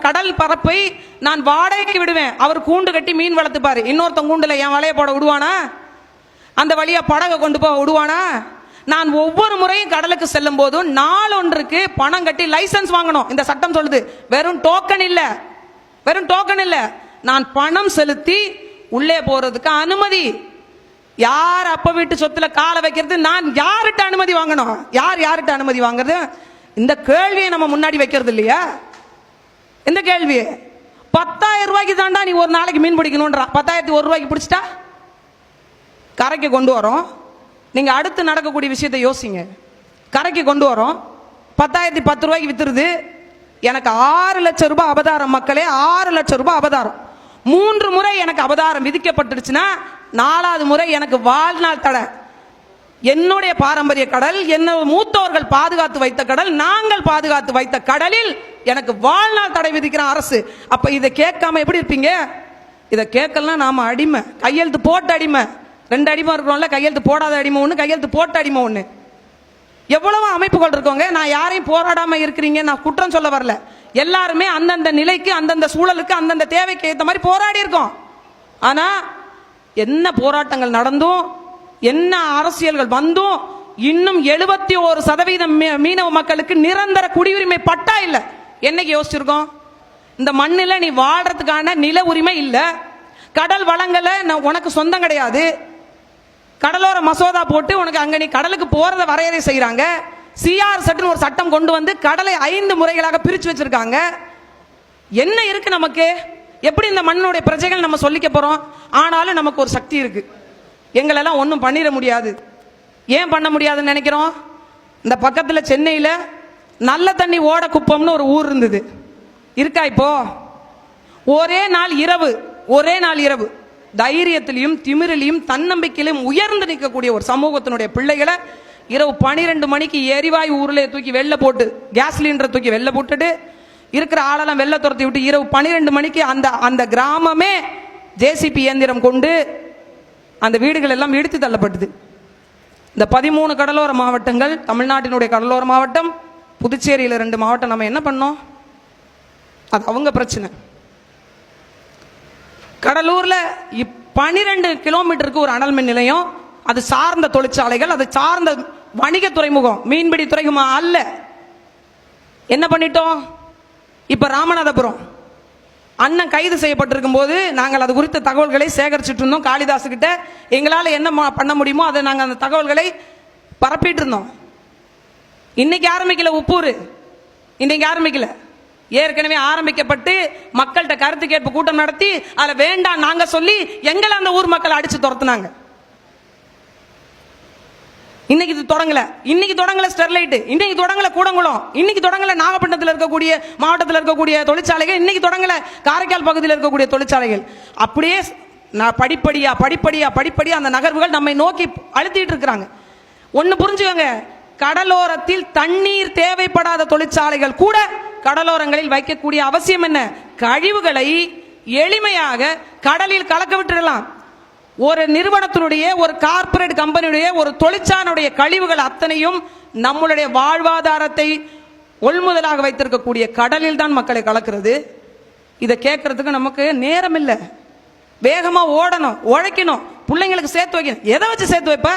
கடல் பரப்பை நான் வாடகைக்கு விடுவேன். அவர் கூண்டு கட்டி மீன் வளர்த்துப்பார். இன்னொருத்தன் கூண்டுல என் வலையை போட விடுவானா? அந்த வழியாக படகை கொண்டு போக விடுவானா? நான் ஒவ்வொரு முறையும் கடலுக்கு செல்லும் போதும் நாளொன்றுக்கு பணம் கட்டி லைசன்ஸ் வாங்கணும். இந்த சட்டம் சொல்லுது. வெறும் டோக்கன் இல்லை. வெறும் டோக்கன் இல்லை. நான் பணம் செலுத்தி உள்ளே போறதுக்கு அனுமதி. யார் அப்ப வீட்டு சொத்துல காலை வைக்கிறது? நான் யார்கிட்ட அனுமதி வாங்கணும்? யார் யார்கிட்ட அனுமதி வாங்குறது? இந்த கேள்வியை நம்ம முன்னாடி வைக்கிறது இல்லையா? இந்த கேள்வி? பத்தாயிரம் ரூபாய்க்கு தாண்டா நீ ஒரு நாளைக்கு மீன் பிடிக்கணுன்றா பத்தாயிரத்தி ஒரு ரூபாய்க்கு பிடிச்சிட்டா? கரைக்கு கொண்டு வரோம். நீங்கள் அடுத்து நடக்கக்கூடிய விஷயத்தை யோசிங்க. கரைக்கு கொண்டு வரோம். பத்தாயிரத்தி பத்து ரூபாய்க்கு வித்துருது. எனக்கு ஆறு லட்சம் ரூபாய் அபதாரம் மக்களே ஆறு லட்சம் ரூபாய் அபதாரம் மூன்று முறை எனக்கு அபதாரம் விதிக்கப்பட்டுருச்சுன்னா நாலாவது முறை எனக்கு வாழ்நாள் தடை. என்னுடைய பாரம்பரிய கடல் என்ன மூத்தவர்கள் பாதுகாத்து வைத்த கடல் நாங்கள் பாதுகாத்து வைத்த கடலில் எனக்கு வாழ்நாள் தடை விதிக்கிற அரசு. அப்ப இதை கேட்காம எப்படி இருப்பீங்க? இதை கேட்கலாம் நாம அடிமை. கையெழுத்து போட்டு அடிமை. ரெண்டு அடிமை இருக்கிறோம்ல கையெழுத்து போடாத அடிமை ஒன்று கையெழுத்து போட்டு அடிமை ஒன்று எவ்வளவு அமைப்புகள் இருக்கோங்க நான் யாரையும் போராடாம இருக்கிறீங்க நான் குற்றம் சொல்ல வரல. எல்லாருமே அந்தந்த நிலைக்கு அந்தந்த சூழலுக்கு அந்தந்த தேவைக்கு ஏற்ற மாதிரி போராடி இருக்கோம். ஆனா என்ன போராட்டங்கள் நடந்தும் என்ன அரசியல்கள் வந்தும் இன்னும் எழுபத்தி ஒரு சதவீதம் மீ- மீனவ மக்களுக்கு நிரந்தர குடியுரிமை பட்டா இல்லை. என்னைக்கு யோசிச்சிருக்கோம்? இந்த மண்ணில் நீ வாழ்றதுக்கான நில உரிமை இல்லை. கடல் வளங்களை நான் உனக்கு சொந்தம் கிடையாது. கடலோர மசோதா போட்டு உனக்கு அங்கே நீ கடலுக்கு போகிறத வரையறை செய்கிறாங்க சிஆர் சட்டுன்னு ஒரு சட்டம் கொண்டு வந்து கடலை ஐந்து முறைகளாக பிரித்து வச்சுருக்காங்க. என்ன இருக்குது நமக்கு? எப்படி இந்த மண்ணுடைய பிரஜைகள் நம்ம சொல்லிக்க போகிறோம் ஆனாலும் நமக்கு ஒரு சக்தி இருக்குது எங்களெல்லாம் ஒன்றும் பண்ணிட முடியாது. ஏன் பண்ண முடியாதுன்னு நினைக்கிறோம்? இந்த பக்கத்தில் சென்னையில் நல்ல தண்ணி ஓட குப்பம்னு ஒரு ஊர் இருந்தது. இருக்கா இப்போ? ஒரே நாள் இரவு ஒரே நாள் இரவு தைரியத்திலையும் திமிரிலையும் தன்னம்பிக்கையிலும் உயர்ந்து நிற்கக்கூடிய ஒரு சமூகத்தினுடைய பிள்ளைகளை இரவு பனிரெண்டு மணிக்கு எரிவாயு ஊரில் தூக்கி வெளில போட்டு கேஸ் சிலிண்டரை தூக்கி வெளில போட்டுட்டு இருக்கிற ஆளெல்லாம் வெளில துரத்தி விட்டு இரவு பனிரெண்டு மணிக்கு அந்த அந்த கிராமமே ஜேசிபி இயந்திரம் கொண்டு அந்த வீடுகள் எல்லாம் இடித்து தள்ளப்பட்டது. இந்த பதிமூணு கடலோர மாவட்டங்கள் தமிழ்நாட்டினுடைய கடலோர மாவட்டம் புதுச்சேரியில் ரெண்டு மாவட்டம் நம்ம என்ன பண்ணோம்? அது அவங்க பிரச்சனை. கடலூரில் இப் பனிரெண்டு கிலோமீட்டருக்கு ஒரு அனல் மின் நிலையம். அது சார்ந்த தொழிற்சாலைகள் அது சார்ந்த வணிக துறைமுகம். மீன்பிடி துறைமுகம் அல்ல. என்ன பண்ணிட்டோம்? இப்போ ராமநாதபுரம். அண்ணன் கைது செய்யப்பட்டிருக்கும் போது நாங்கள் அது குறித்த தகவல்களை சேகரிச்சுட்டு இருந்தோம். காளிதாசு கிட்ட எங்களால் என்ன பண்ண முடியுமோ அதை நாங்கள் அந்த தகவல்களை பரப்பிட்டு இருந்தோம். இன்னைக்கு ஆரம்பிக்கல உப்பூர். இன்னைக்கு ஆரம்பிக்கல. ஏற்கனவே ஆரம்பிக்கப்பட்டு மக்கள்கிட்ட கருத்து கேட்பு கூட்டம் நடத்தி அதில் வேண்டாம் நாங்கள் சொல்லி எங்களை அந்த ஊர் மக்கள் அடித்து துரத்துனாங்க. இன்னைக்கு இது தொடங்கல. இன்னைக்கு தொடங்கல ஸ்டெர்லைட் இன்னைக்கு தொடங்கல கூடங்குளம். இன்னைக்கு தொடங்கல நாகப்பட்டினத்தில் இருக்கக்கூடிய மாவட்டத்தில் இருக்கக்கூடிய தொழிற்சாலைகள். இன்னைக்கு தொடங்கல காரைக்கால் பகுதியில் இருக்கக்கூடிய தொழிற்சாலைகள். அப்படியே நான் படிப்படியா படிப்படியா படிப்படியா அந்த நகர்வுகள் நம்மை நோக்கி அழுத்திட்டு இருக்கிறாங்க. ஒன்னு புரிஞ்சுக்கோங்க. கடலோரத்தில் தண்ணீர் தேவைப்படாத தொழிற்சாலைகள் கூட கடலோரங்களில் வைக்கக்கூடிய அவசியம் என்ன? கழிவுகளை எளிமையாக கடலில் கலக்க விட்டுடலாம். ஒரு நிறுவனத்தினுடைய ஒரு கார்ப்பரேட் கம்பெனியுடைய ஒரு தொழிற்சாலையுடைய கழிவுகள் அத்தனையும் நம்மளுடைய வாழ்வாதாரத்தை கொள்முதலாக வைத்திருக்கக்கூடிய கடலில் தான் மக்களை கலக்கிறது. இதை கேட்கறதுக்கு நமக்கு நேரம் இல்லை. வேகமாக ஓடணும் உழைக்கணும் பிள்ளைங்களுக்கு சேர்த்து வைக்கணும். எதை வச்சு சேர்த்து வைப்ப?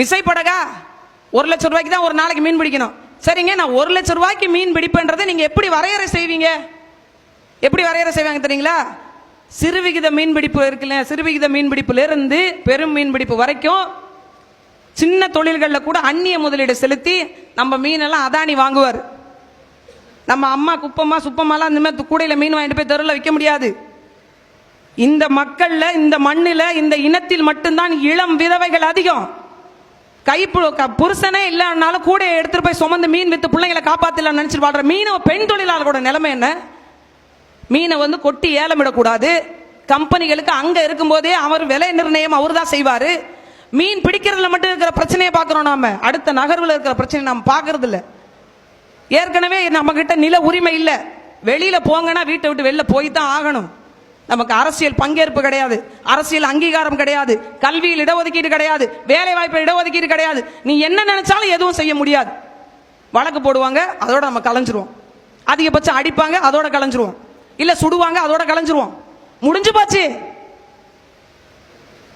விசைப்படகா? ஒரு லட்சம் ரூபாய்க்கு தான் ஒரு நாளைக்கு மீன் பிடிக்கணும். சரிங்க நான் ஒரு லட்சம் ரூபாய்க்கு மீன் பிடிப்பேன்றதை நீங்கள் எப்படி வரையறை செய்வீங்க? எப்படி வரையறை செய்வாங்க தெரியுங்களா? சிறுவிகித மீன்பிடிப்பு இருக்குல்ல சிறுவிகித மீன்பிடிப்புலேருந்து பெரும் மீன்பிடிப்பு வரைக்கும் சின்ன தொழில்களில் கூட அந்நிய முதலீடு செலுத்தி நம்ம மீனெல்லாம் அதானி வாங்குவார். நம்ம அம்மா குப்பம்மா சுப்பம்மாலாம் அந்த மாதிரி கூடையில் மீன் வாங்கிட்டு போய் தெருவில் விற்க முடியாது. இந்த மக்களில் இந்த மண்ணில் இந்த இனத்தில் மட்டும்தான் இளம் விதவைகள் அதிகம். கைப்பு க- புருஷனே இல்லைனாலும் கூட எடுத்துகிட்டு போய் சுமந்து மீன் விற்று பிள்ளைங்களை காப்பாற்றலாம்னு நினச்சிட்டு வாழ்கிற மீனவ பெண் தொழிலாளர்களோட நிலைமை என்ன? மீனை வந்து கொட்டி ஏலமிடக்கூடாது கம்பெனிகளுக்கு அங்கே இருக்கும்போதே அவர் விலை நிர்ணயம் அவர் தான் செய்வார். மீன் பிடிக்கிறதுல மட்டும் இருக்கிற பிரச்சனையை பார்க்குறோம் நாம். அடுத்த நகர்வில் இருக்கிற பிரச்சனை நாம் பார்க்கறது இல்லை ஏற்கனவே நம்மக்கிட்ட நில உரிமை இல்லை. வெளியில் போங்கன்னா வீட்டை விட்டு வெளில போய் தான் ஆகணும். நமக்கு அரசியல் பங்கேற்பு கிடையாது. அரசியல் அங்கீகாரம் கிடையாது. கல்வியில் இடஒதுக்கீடு கிடையாது. வேலை வாய்ப்பு இடஒதுக்கீடு கிடையாது. நீ என்ன நினைச்சாலும் எதுவும் செய்ய முடியாது. வழக்கு போடுவாங்க அதோட நம்ம கலைஞ்சிருவோம். அதிகபட்சம் அடிப்பாங்க அதோட கலைஞ்சிருவோம். இல்லை சுடுவாங்க அதோட கலைஞ்சிருவோம். முடிஞ்சு போச்சு.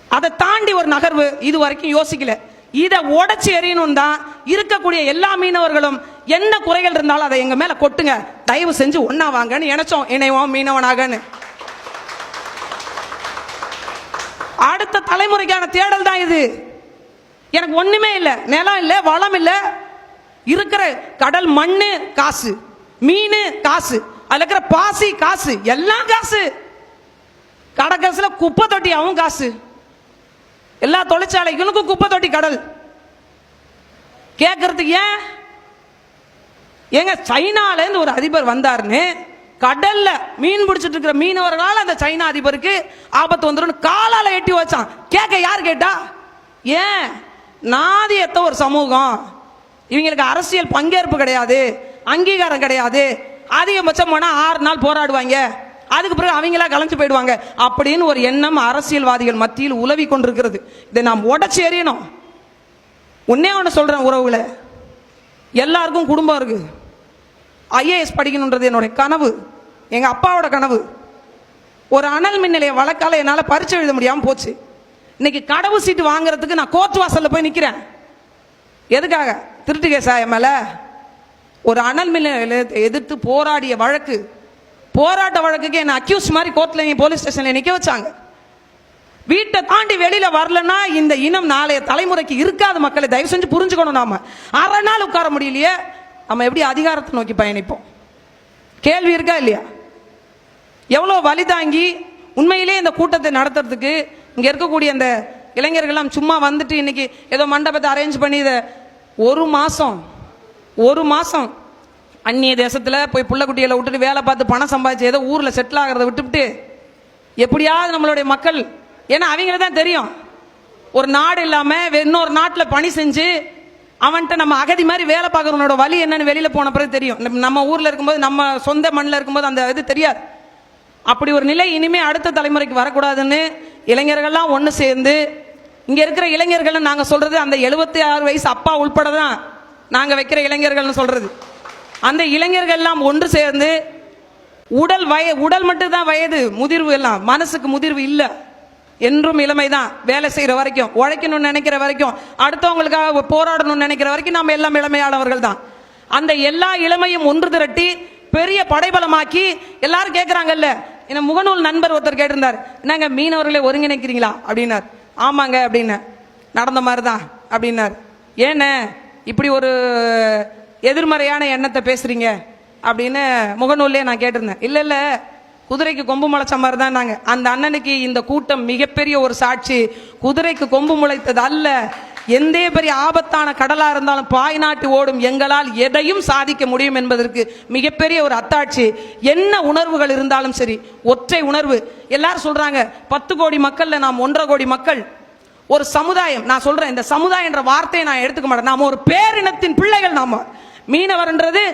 அதை தாண்டி ஒரு நகர்வு இது வரைக்கும் யோசிக்கல. இதை உடச்சி எறியணும் தான் இருக்கக்கூடிய எல்லா மீனவர்களும் என்ன குறைகள் இருந்தாலும் அதை எங்க மேல கொட்டுங்க. தயவு செஞ்சு ஒன்னா வாங்கன்னு நினைச்சோம். இணைவோம் மீனவனாகன்னு. அடுத்த தலைமுறைக்கான தேடல் தான் இது. எனக்கு ஒண்ணுமே இல்லை. நிலம் இல்லை வளம் இல்லை. இருக்கிற கடல் மண்ணு காசு. மீன் காசு. அதில் இருக்கிற பாசி காசு எல்லாம் காசு. கடை காசுல குப்பை தொட்டியாவும் காசு. எல்லா தொழிற்சாலைகளுக்கும் குப்பை தொட்டி கடல். கேட்கறதுக்கு ஏன்? ஏங்க சைனால இருந்து ஒரு அதிபர் வந்தாருன்னு கடல்ல மீன் பிடிச்சிட்டு இருக்கிற மீனவர்களால் அந்த சைனா அதிபருக்கு ஆபத்து வந்துடும் காலால எட்டி வச்சான். கேட்க யார் கேட்டா? ஏன்? நாதியத்த ஒரு சமூகம். இவங்களுக்கு அரசியல் பங்கேற்பு கிடையாது அங்கீகாரம் கிடையாது. அதிகபட்சம் போனால் ஆறு நாள் போராடுவாங்க. அதுக்கு பிறகு அவங்களா கலைஞ்சு போயிடுவாங்க. அப்படின்னு ஒரு எண்ணம் அரசியல்வாதிகள் மத்தியில் உலவி கொண்டிருக்கிறது. இதை நாம் உடச்சி எறியணும். உன்னே ஒன்று சொல்கிறேன் உறவுகளை. எல்லாருக்கும் குடும்பம் இருக்குது ஐஏஎஸ் படிக்கணுன்றது என்னுடைய கனவு. எங்கள் அப்பாவோட கனவு. ஒரு அனல் மின் நிலைய வழக்கால் என்னால் பரிச்சை எழுத முடியாமல் போச்சு. இன்னைக்கு கடவு சீட்டு வாங்குறதுக்கு நான் கோர்ட் வாசலில் போய் நிற்கிறேன் எதுக்காக? திருட்டு கேஸா என் மேல? ஒரு அனல் மின் எதிர்த்து போராடிய வழக்கு. போராட்ட வழக்குக்கு என்ன அக்யூஸ் மாதிரி கோர்ட்ல போலீஸ் ஸ்டேஷன்ல நிக்க வச்சாங்க. வீட்டை தாண்டி வெளியில வரலன்னா இந்த இனம் நாளைய தலைமுறைக்கு இருக்காத மக்களை தயவு செஞ்சு புரிஞ்சுக்கணும் நாம. அரை நாள் உட்கார முடியலையே நம்ம எப்படி அதிகாரத்தை நோக்கி பயணிப்போம்? கேள்வி இருக்கா இல்லையா? எவ்வளோ வலி தாங்கி உண்மையிலே இந்த கூட்டத்தை நடத்துறதுக்கு இங்க இருக்கக்கூடிய அந்த இளைஞர்கள்லாம் சும்மா வந்துட்டு இன்னைக்கு ஏதோ மண்டபத்தை அரேஞ்ச் பண்ணி இதை ஒரு மாதம் ஒரு மாதம் அந்நிய தேசத்தில் போய் புள்ளக்குட்டிகளை விட்டுட்டு வேலை பார்த்து பணம் சம்பாதிச்சு ஏதோ ஊரில் செட்டில் ஆகிறத விட்டுவிட்டு எப்படியாவது நம்மளுடைய மக்கள் ஏன்னா அவங்கள தான் தெரியும். ஒரு நாடு இல்லாமல் இன்னொரு நாட்டில் பணி செஞ்சு அவன்கிட்ட நம்ம அகதி மாதிரி வேலை பார்க்கறவனோட வழி என்னன்னு வெளியில் போன பிறகு தெரியும். நம்ம- ஊரில் இருக்கும்போது நம்ம சொந்த மண்ணில் இருக்கும்போது அந்த இது தெரியாது. அப்படி ஒரு நிலை இனிமேல் அடுத்த தலைமுறைக்கு வரக்கூடாதுன்னு இளைஞர்கள்லாம் ஒன்று சேர்ந்து இங்கே இருக்கிற இளைஞர்கள் நாங்கள் சொல்கிறது அந்த எழுபத்தி ஆறு வயசு அப்பா உள்பட தான் நாங்கள் வைக்கிற இளைஞர்கள்னு சொல்கிறது அந்த இளைஞர்கள்லாம் ஒன்று சேர்ந்து உடல் வய உடல் மட்டும் தான் வயது முதிர்வு எல்லாம் மனசுக்கு முதிர்வு இல்லை. என்றும் இளமை தான் வேலை செய்கிற வரைக்கும் உழைக்கணும்னு நினைக்கிற வரைக்கும் அடுத்தவங்களுக்காக போராடணும்னு நினைக்கிற வரைக்கும் நம்ம எல்லாம் இளமையானவர்கள் தான் அந்த எல்லா இளமையும் ஒன்று திரட்டி பெரிய படைபலமாக்கி எல்லாரும் கேட்குறாங்கல்ல என்ன முகநூல் நண்பர் ஒருத்தர் கேட்டிருந்தார் என்னங்க மீனவர்களை ஒருங்கிணைக்கிறீங்களா அப்படின்னார். ஆமாங்க அப்படின்னு நடந்த மாதிரி தான் அப்படின்னார். ஏன்னு இப்படி ஒரு எதிர்மறையான எண்ணத்தை பேசுறீங்க அப்படின்னு முகநூல்லே நான் கேட்டிருந்தேன். இல்லை இல்லை குதிரைக்கு கொம்பு முளைச்ச மாதிரி தான் நாங்கள் அந்த அண்ணனுக்கு இந்த கூட்டம் மிகப்பெரிய ஒரு சாட்சி. குதிரைக்கு கொம்பு முளைத்தது அல்ல. எந்த பெரிய ஆபத்தான கடலாக இருந்தாலும் பாய் நாட்டு ஓடும் எங்களால் எதையும் சாதிக்க முடியும் என்பதற்கு மிகப்பெரிய ஒரு அத்தாட்சி. என்ன உணர்வுகள் இருந்தாலும் சரி ஒற்றை உணர்வு. எல்லாரும் சொல்கிறாங்க பத்து கோடி மக்களில் நாம் ஒன்றரை கோடி மக்கள். ஒரு சமுதாயம் நான் சொல்றேன் இந்த சமுதாயம் என்ற வார்த்தையை நான் எடுத்துக்க மாட்டேன். நாம ஒரு பேரினத்தின் பிள்ளைகள் நாம. மீனவர்ன்றது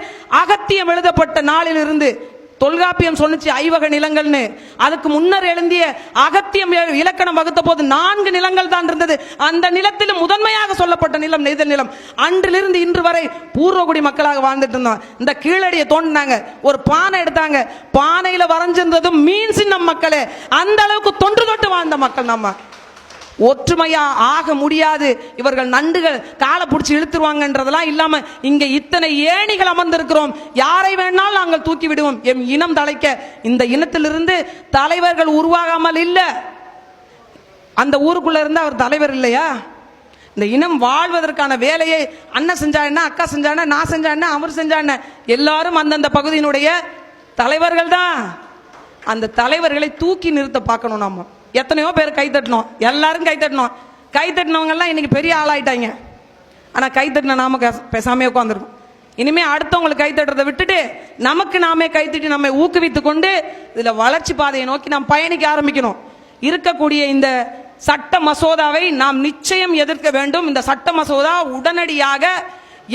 அகத்தியம் எழுதப்பட்ட நாளிலிருந்து தொல்காப்பியம் சொன்னிச்சு ஐவக நிலங்கள்னு. அதுக்கு முன்னர் எழுந்திய அகத்தியம் இலக்கணம் வகுத்த போது நான்கு நிலங்கள் தான் இருந்தது. அந்த நிலத்தில் முதன்மையாக சொல்லப்பட்ட நிலம் நெய்தல் நிலம். அன்றிலிருந்து இன்று வரை பூர்வகுடி மக்களாக வாழ்ந்துட்டு இருந்தோம். இந்த கீழடியை தோண்டினாங்க ஒரு பானை எடுத்தாங்க. பானையில வரைஞ்சிருந்ததும் மீன் சின்னம் மக்களே. அந்த அளவுக்கு தொன்று தொட்டு வாழ்ந்த மக்கள் நம்ம ஒற்றுமையா ஆக முடியாது. இவர்கள் நண்டுகள் காலை பிடிச்சி இழுத்துருவாங்கன்றதெல்லாம் இல்லாம இங்க இத்தனை ஏணிகள் அமர்ந்திருக்கிறோம். யாரை வேணாலும் நாங்கள் தூக்கி விடுவோம். எம் இனம் தலைக்க இந்த இனத்திலிருந்து தலைவர்கள் உருவாகாமல் இல்லை. அந்த ஊருக்குள்ள இருந்து அவர் தலைவர் இல்லையா? இந்த இனம் வாழ்வதற்கான வேலையை அண்ணன் செஞ்சா என்ன அக்கா செஞ்சா என்ன நான் செஞ்சா என்ன அவர் செஞ்சா என்ன எல்லாரும் அந்தந்த பகுதியினுடைய தலைவர்கள் தான். அந்த தலைவர்களை தூக்கி நிறுத்த பார்க்கணும் நம்ம எத்தனையோ பேர் கை தட்டணும் எல்லாரும் கை தட்டணும் கை தட்டினவங்கெல்லாம் இன்றைக்கி பெரிய ஆளாயிட்டாங்க. ஆனால் கை தட்டின நாம பேசாமே உட்காந்துருக்கோம் இனிமேல் அடுத்தவங்களுக்கு கை தட்டுறதை விட்டுட்டு நமக்கு நாமே கை தட்டி நம்மை ஊக்குவித்து கொண்டு இதில் வளர்ச்சி பாதையை நோக்கி நாம் பயணிக்க ஆரம்பிக்கணும். இருக்கக்கூடிய இந்த சட்ட மசோதாவை நாம் நிச்சயம் எதிர்க்க வேண்டும். இந்த சட்ட மசோதா உடனடியாக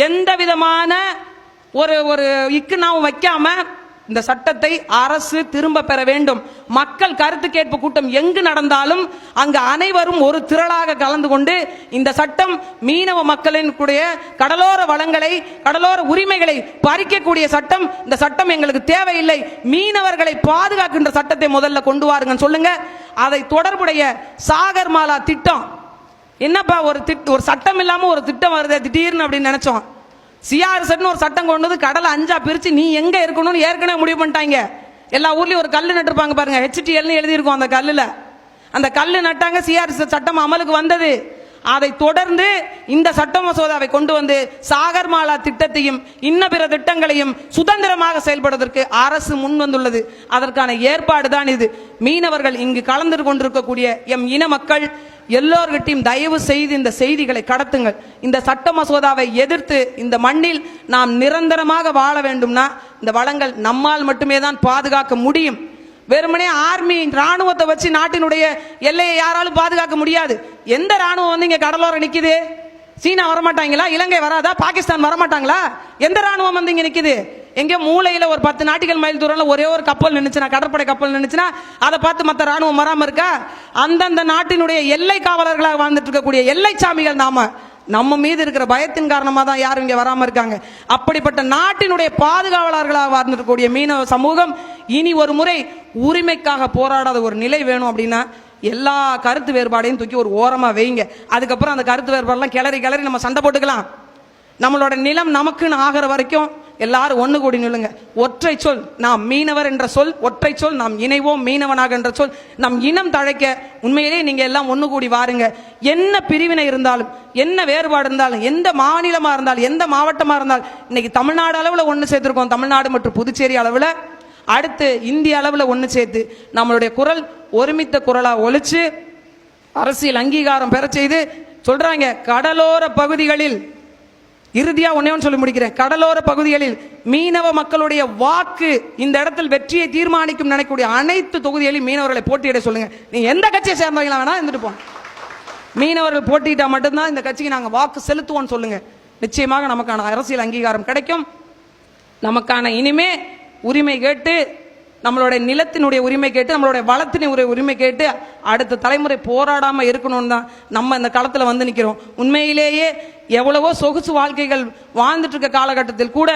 எந்த விதமான ஒரு ஒரு இக்கு நாம் வைக்காமல் இந்த சட்டத்தை அரசு திரும்ப பெற வேண்டும். மக்கள் கருத்து கேட்பு கூட்டம் எங்கு நடந்தாலும் அங்கு அனைவரும் ஒரு திரளாக கலந்து கொண்டு இந்த சட்டம் மீனவ மக்களின் கூடிய கடலோர வளங்களை கடலோர உரிமைகளை பறிக்கக்கூடிய சட்டம் இந்த சட்டம் எங்களுக்கு தேவையில்லை. மீனவர்களை பாதுகாக்கின்ற சட்டத்தை முதல்ல கொண்டு வாருங்கன்னு சொல்லுங்க. அதை தொடர்புடைய சாகர்மாலா திட்டம். என்னப்பா ஒரு திட் ஒரு சட்டம் இல்லாமல் ஒரு திட்டம் வருதே திடீர்னு அப்படின்னு நினைச்சோம். சிஆர்எஸ்னு ஒரு சட்டம் கொண்டு வந்து கடலை அஞ்சா பிரித்து நீ எங்கே இருக்கணும்னு ஏற்கனவே முடிவு பண்ணிட்டாங்க. எல்லா ஊர்லேயும் ஒரு கல் நட்டுருப்பாங்க பாருங்கள் ஹெச்டிஎல்னு எழுதியிருக்கோம் அந்த கல்லில். அந்த கல் நட்டாங்க சிஆர்எஸ் சட்டம் அமலுக்கு வந்தது. அதை தொடர்ந்து இந்த சட்ட மசோதாவை கொண்டு வந்து சாகர்மாலா திட்டத்தையும் இன்ன பிற திட்டங்களையும் சுதந்திரமாக செயல்படுவதற்கு அரசு முன் வந்துள்ளது. அதற்கான ஏற்பாடு தான் இது. மீனவர்கள் இங்கு கலந்து கொண்டிருக்கக்கூடிய எம் இன மக்கள் எல்லோர்கிட்டையும் தயவு செய்து இந்த செய்திகளை கடத்துங்கள். இந்த சட்ட மசோதாவை எதிர்த்து இந்த மண்ணில் நாம் நிரந்தரமாக வாழ வேண்டும்னா இந்த வளங்கள் நம்மால் மட்டுமே தான் பாதுகாக்க முடியும். வெறுமனே ஆர்மி ராணுவத்தை வச்சு நாட்டினுடைய எல்லையை யாராலும் பாதுகாக்க முடியாது. எந்த ராணுவம் வந்து இங்கே கடலோரம் நிற்குது சீனா வரமாட்டாங்களா? இலங்கை வராதா? பாகிஸ்தான் வரமாட்டாங்களா? எந்த ராணுவம் வந்து இங்கே நிற்குது எங்கே மூளையில் ஒரு பத்து நாட்டிகள் மைல் தூரம்ல ஒரே ஒரு கப்பல் நின்றுச்சுனா கடற்படை கப்பல் நின்னுச்சுன்னா அதை பார்த்து மற்ற ராணுவம் வராமல் இருக்கா? அந்தந்த நாட்டினுடைய எல்லை காவலர்களாக வாழ்ந்துட்டு இருக்கக்கூடிய எல்லை சாமிகள் நாம நம்ம மீது இருக்கிற பயத்தின் காரணமாக தான் யாரும் இங்கே வராமல் இருக்காங்க. அப்படிப்பட்ட நாட்டினுடைய பாதுகாவலர்களாக வாழ்ந்திருக்கக்கூடிய மீனவ சமூகம் இனி ஒரு முறை உரிமைக்காக போராடாத ஒரு நிலை வேணும் அப்படின்னா எல்லா கருத்து வேறுபாடையும் தூக்கி ஒரு ஓரமாக வைங்க. அதுக்கப்புறம் அந்த கருத்து வேறுபாடெல்லாம் கிளறி கிளறி நம்ம சண்டை போட்டுக்கலாம். நம்மளோட நிலம் நமக்குன்னு ஆகிற வரைக்கும் எல்லாரும் ஒன்று கூடி நில்லுங்க. ஒற்றை சொல் நாம் மீனவர் என்ற சொல் ஒற்றை சொல் நாம் இணைவோம் மீனவனாக என்ற சொல் நம் இனம் தழைக்க உண்மையிலேயே நீங்கள் எல்லாம் ஒன்று கூடி வாருங்க. என்ன பிரிவினை இருந்தாலும் என்ன வேறுபாடு இருந்தாலும் எந்த மாநிலமாக இருந்தாலும் எந்த மாவட்டமாக இருந்தாலும் இன்னைக்கு தமிழ்நாடு அளவில் ஒன்று சேர்த்துருக்கோம். தமிழ்நாடு மற்றும் புதுச்சேரி அளவில் அடுத்து இந்திய அளவில் ஒன்று சேர்த்து நம்மளுடைய குரல் ஒருமித்த குரலாக ஒழிச்சு அரசியல் அங்கீகாரம் பெற செய்து சொல்றாங்க கடலோர பகுதிகளில் இறுதியாக ஒன்னே ஒன்று சொல்லி முடிக்கிறேன். கடலோர பகுதிகளில் மீனவ மக்களுடைய வாக்கு இந்த இடத்தில் வெற்றியை தீர்மானிக்கும் நினைக்கக்கூடிய அனைத்து தொகுதிகளிலும் மீனவர்களை போட்டியிட சொல்லுங்க. நீங்க எந்த கட்சியை சேர்ந்தவங்களா வேணா இருந்துட்டு போங்க மீனவர்கள் போட்டியிட்டா மட்டும்தான் இந்த கட்சிக்கு நாங்கள் வாக்கு செலுத்துவோம்னு சொல்லுங்க. நிச்சயமாக நமக்கான அரசியல் அங்கீகாரம் கிடைக்கும். நமக்கான இனிமே உரிமை கேட்டு நம்மளுடைய நிலத்தினுடைய உரிமை கேட்டு நம்மளுடைய வளத்தினுடைய உரிமை கேட்டு அடுத்த தலைமுறை போராடாமல் இருக்கணும்னு தான் நம்ம இந்த களத்தில் வந்து நிற்கிறோம் உண்மையிலேயே எவ்வளவோ சொகுசு வாழ்க்கைகள் வாழ்ந்துட்டு இருக்க காலகட்டத்தில் கூட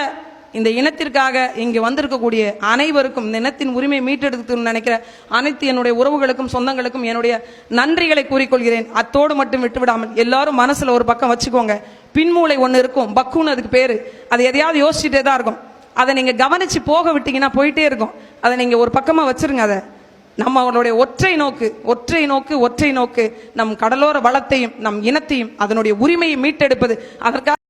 இந்த இனத்திற்காக இங்கே வந்திருக்கக்கூடிய அனைவருக்கும் இந்த இனத்தின் உரிமை மீட்டெடுக்கணும்னு நினைக்கிற அனைத்து என்னுடைய உறவுகளுக்கும் சொந்தங்களுக்கும் என்னுடைய நன்றிகளை கூறிக்கொள்கிறேன். அத்தோடு மட்டும் விட்டுவிடாமல் எல்லாரும் மனசில் ஒரு பக்கம் வச்சுக்கோங்க. பின்மூளை ஒன்று இருக்கும். பக்குன்னு அதுக்கு பேர். அது எதையாவது யோசிச்சுட்டே தான் இருக்கும். அதை நீங்கள் கவனித்து போக விட்டீங்கன்னா போயிட்டே இருக்கும். அதை நீங்கள் ஒரு பக்கமாக வச்சிருங்க அதை. நம்ம அவனுடைய ஒற்றை நோக்கு ஒற்றை நோக்கு ஒற்றை நோக்கு. நம் கடலோர வளத்தையும் நம் இனத்தையும் அதனுடைய உரிமையை மீட்டெடுப்பது. அதற்காக